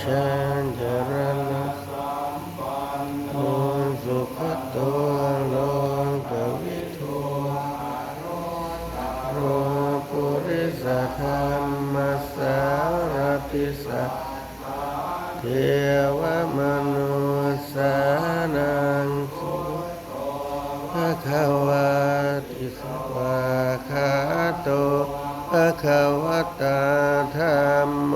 ชันจรณะโอสุขตัวโลกวิทูโรปุริสธรรมสารติสัทเทวมนุสานังสุภะคะวาติสวาคาโตภะคะวะตาธรรมโม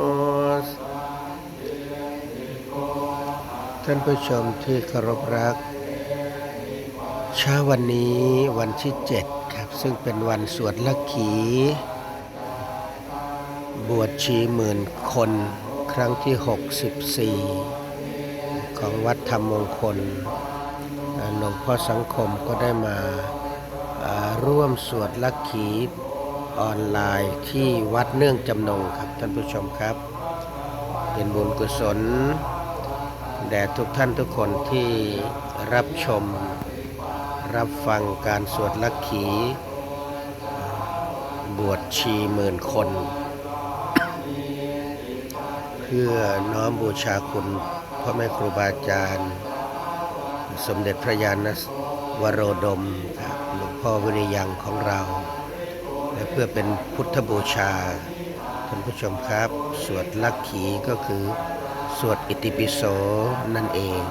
ท่านผู้ชมที่เคารพรัก เช้าวันนี้วันที่7ครับ ซึ่งเป็นวันสวดลักขี บวชชีหมื่นคน ครั้งที่ 64 ของวัดธรรมมงคลหลวงพ่อสังคมก็ได้มาอ่าร่วมสวดลักขีออนไลน์ที่วัดเนื่องจำนงครับท่านผู้ชมครับ เป็นบุญกุศล แด่ทุกท่านทุกคนที่รับชม รับฟังการสวดลักขี บวชชีหมื่นคน เพื่อน้อมบูชาคุณพ่อแม่ครูบาอาจารย์ สมเด็จพระยาณวโรดมครับหลวงพ่อวิริยังของเรา และเพื่อเป็นพุทธบูชาท่านผู้ชมครับ สวดลักขีก็คือ สวดอิติปิโสนั่นเอง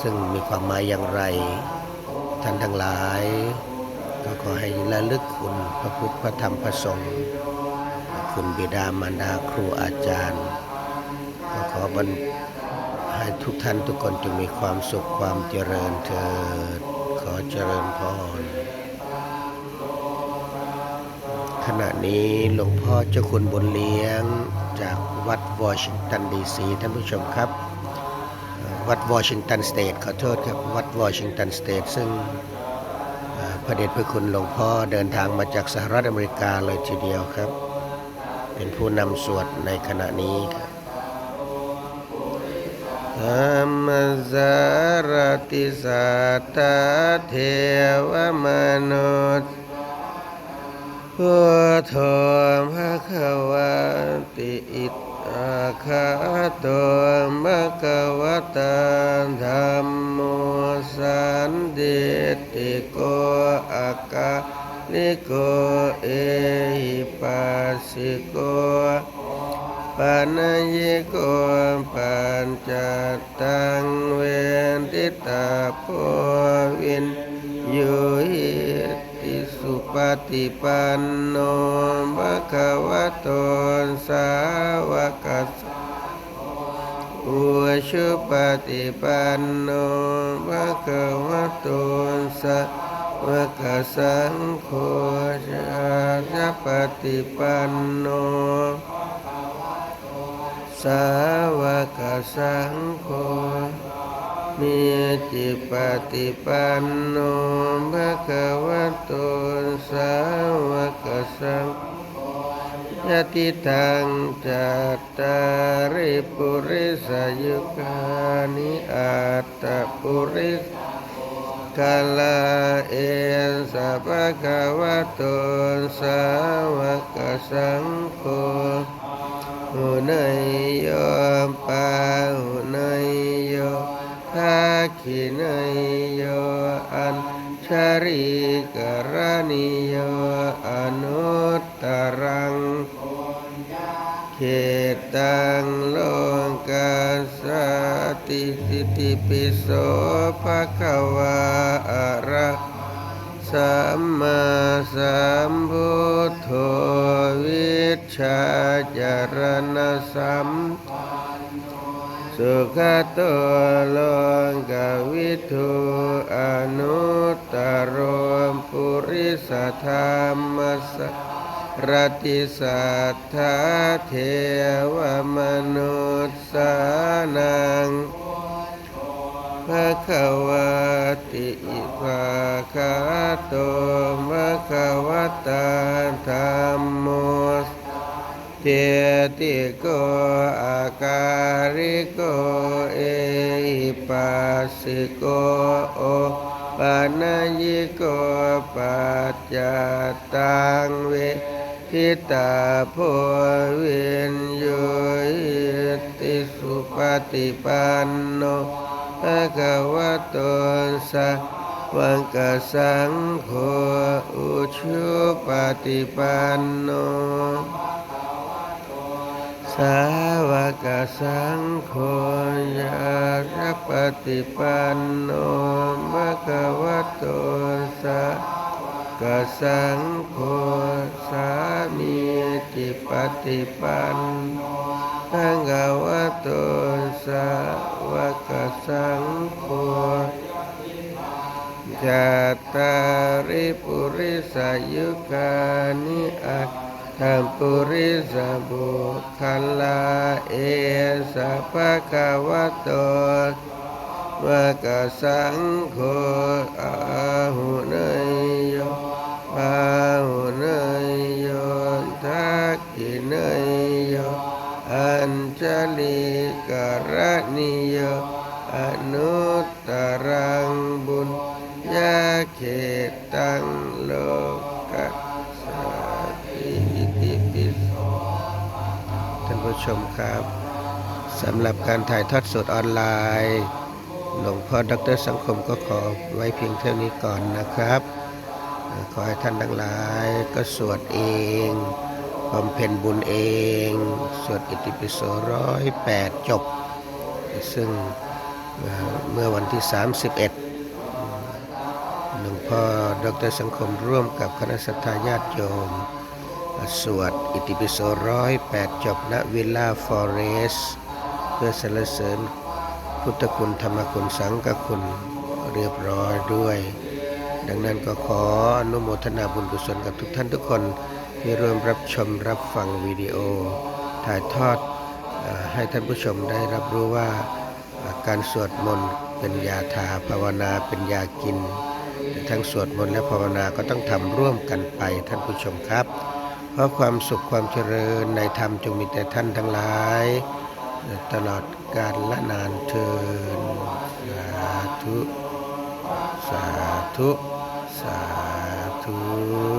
ซึ่งมีความหมายอย่างไร ท่านทั้งหลาย ก็ขอให้ระลึกคุณพระพุทธพระธรรมพระสงฆ์คุณบิดามารดาครูอาจารย์ ก็ขอบรรให้ทุกท่านทุกคนจงมีความสุขความเจริญเถิด ขอเจริญพรขณะนี้หลวงพ่อเจ้าคุณบุญเลี้ยง วัดวอชิงตันดีซีท่านผู้ชมครับ วัดวอชิงตันสเตทขอโทษครับ วัดวอชิงตันสเตทซึ่งพระเดชพระคุณหลวงพ่อเดินทางมาจากสหรัฐอเมริกาเลยทีเดียวครับ เป็นผู้นำสวดในขณะนี้ครับธัมมสารติสัตเทวมนุษย์ พุทโธภะคะวะติอิตอาคาโตมะคะวะตาธัมโมสันติติโกอากาลิโกเอหิปัสสิโกปัญญิโกปัญจตังเวนติตาโพวินยุหิ ปฏิปันโนภะคะวะโตสาวกสังอุชุปฏิปันโนภะคะวะโตสาวกสังโฆชาปฏิปันโนสาวกสังโฆ มีจิปฏิปันโนภะคะวะโตสาวกสังยติทังจัตตาริปุริสยุคานิอัตตปุริสกาลาเอสัพะคะวะโตสาวกสังโฆหุนยาคินยโยอัญชาริกรณิโยอนุตตรังเขตังโลกาสติสิทธิปิโสภะคะวะอะระสัมมาสัมพุทโธวิชชาจาร สุขโตโลกวิทูอนุตตรมปุริสธรรมสส รติสัทธาเทวมนุษย์สานังภะคะวะติภะคะโตภะคะวะตาธรรมโม เทติโกอาการิโกเอหิปัสสิโกโอปัญญิโกปัจจตังเวทิตาโพวินโยปฏิปันโนภะคะวะโตสาวกสังโฆอุชุปฏิปันโน สาวกสังโฆยารปฏิปันโนมะคะวะโตสากสังโฆสามีจิปฏิปันโนภะคะวะโตสาวกสังโฆจัตตาริปุริสายุคานิอัต ธรรมปุริสบุคลาเอสะภะคะวะโตวะกะสังโฆอาหุเนยโยอาหุเนยโยทักขิเนยโยอัญชลิกรณิโยอนุตตรังบุญญาเขตังโลก ผู้ชมครับสำหรับการถ่ายทอดสดออนไลน์ หลวงพ่อดรสังคมก็ขอไว้เพียงเท่านี้ก่อนนะครับ ขอให้ท่านทั้งหลายก็สวดเองบำเพ็ญบุญเอง สวดอิติปิโสร้อยแปดจบ ซึ่งเมื่อวันที่ 31 หลวงพ่อดรสังคมร่วมกับคณะสัตยาญาติโยม สวดอิติปิโสร้อยแปดจบณวิลล่าฟอเรส เพื่อสรรเสริญพุทธคุณธรรมคุณสังฆคุณเรียบร้อยด้วย ดังนั้นก็ขออนุโมทนาบุญกุศลกับทุกท่านทุกคนที่ร่วมรับชมรับฟังวิดีโอ ถ่ายทอดให้ท่านผู้ชมได้รับรู้ว่าการสวดมนต์เป็นยาทาภาวนาเป็นยากินแต่ทั้งสวดมนต์และภาวนาก็ต้องทำร่วมกันไปท่านผู้ชมครับ เพราะความสุขความเจริญในธรรมจงมีแต่ท่านทั้งหลาย ตลอดกาลละนานเทินสาธุ สาธุ สาธุ